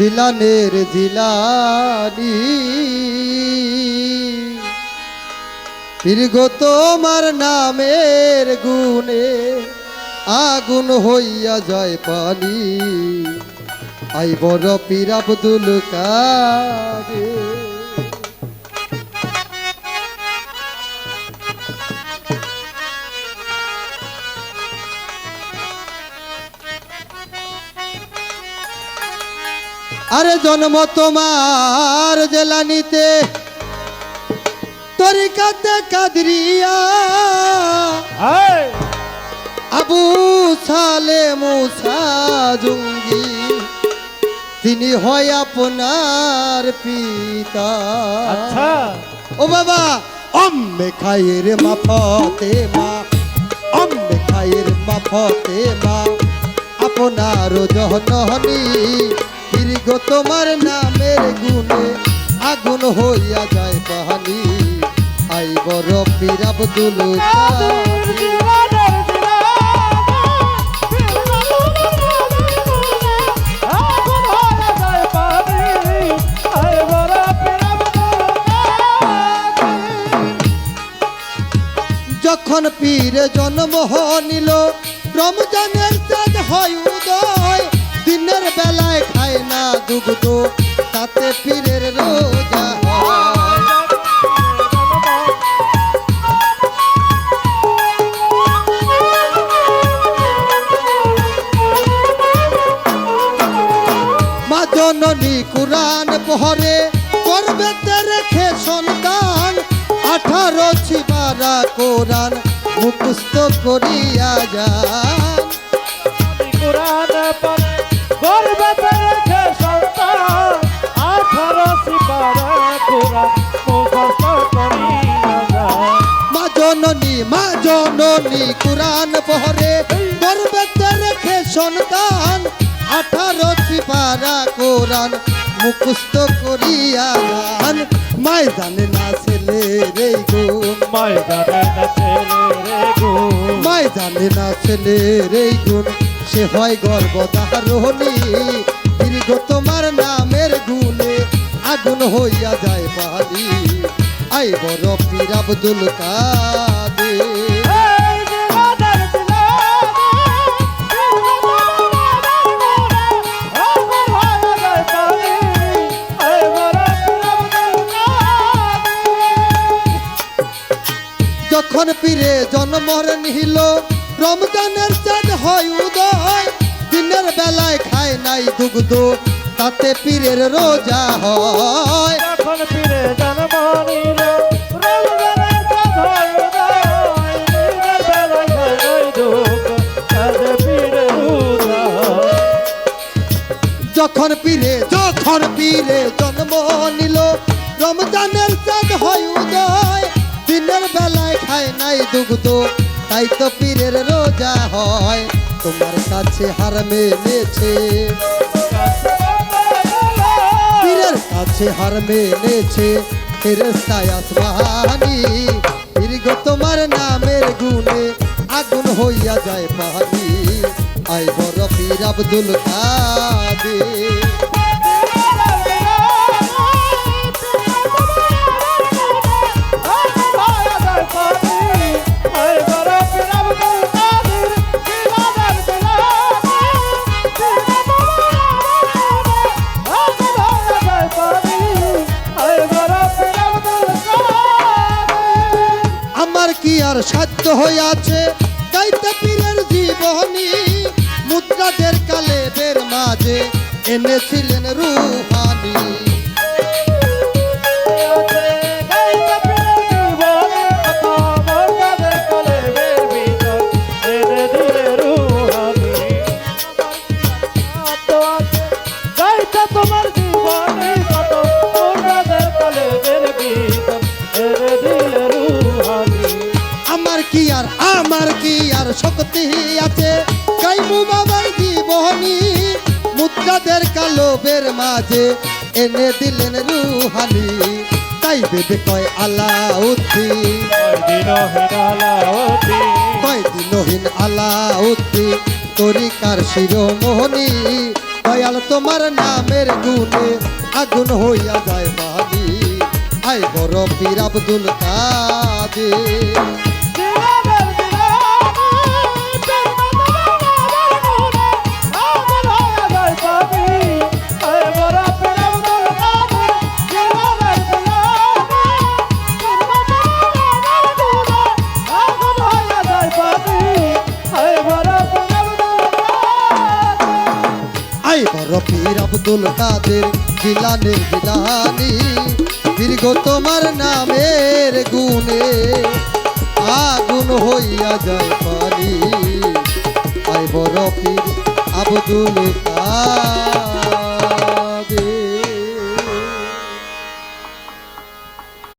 জিলানের জিলানি। দীর্ঘ তোমার নামের গুণে আগুন হইয়া যায় পানি। আই বড় পীর আব্দুল কাদের আরে জন্ম তোমার জেলানিতে। তরিকাতে কাদরিয়া। আবু সালে মুসা জুঙ্গি তিনি হয় আপনার পিতা। আচ্ছা। ও বাবা অম্মে খায়ের মাফতে মা অম্মে খায়ের মাফতে মা আপনার জহনহনি দীর্ঘ তোমার নামের গুণে, আগুন হইয়া যায় পাহানি আই বড় পীর আব্দুল যখন পীর জন্ম নিল রমজানের চাঁদ হয় দুগ্ধ তাতে পীরের রোজা মা জননী কুরআন পহরে করবেতে রেখে সন্তান। আঠারো ছিবারা কোরআন মুখস্থ করিয়া যান। মা জননী কুরআন পহরে রেখে সন্তান। আঠারো ছিবারা কোরআন মুখস্থ করিয়া যান মাই জানে না ছেলে রে গুণ মাই জানে না ছেলের এই গুণ সে হয় গর্ব দারোহনি দীর্ঘ তোমার নামের গুণে আগুন হইয়া যায় পাহাড়ি আই বড় পীর আব্দুল কাদের। যখন পীরে জন্মর নিহিল রমজানের চাঁদ হয় উদয়। দিনের বেলায় খায় নাই দুগ্ধ তাতে পীরের রোজা হয়। যখন ফিরে জন্ম নিল রমজানের চাঁদ হয় উদয়, দিনের বেলায় নাই দুঃখ, আজ ফিরে উদয়। যখন পীরে যখন পীরে জন্ম নিল রমজানের চাঁদ হয় নাই দুগ্ধ, তাই তো পীরের রোজা হয়। তোমার কাছে হার মেনেছে। পীরের কাছে হার মেনেছে। তোমার নামের গুণে আগুন হইয়া যায় পাহাড়ি আই বড় পীর আব্দুল কাদের। আর সাধ্য হইয়াছে গাইতে পীরের জীবনী মুদ্রাদের কালেদের মাঝে এনেছিলেন রুহানি। কি আর আমার কি আর শক্তি আছে? গাইবু বাবার জীবনী মুদ্রাদের কালোবের মাঝে এনে দিলেন রুহানি। তাই বেদে কয় আলাউদ্দিন। কয় দিনহীন আলাউদ্দিন। তরিকার শিরোমোহনী দয়াল তোমার নামের গুণে আগুন হইয়া যায় বালি আই বড় পীর আব্দুল কাদের। বড় পীর আব্দুল কাদের জিলানের জিলানি। দীর্ঘ তোমার নামের গুণে আগুন হইয়া যায় পানি। আই বড় পীর আব্দুল কাদের।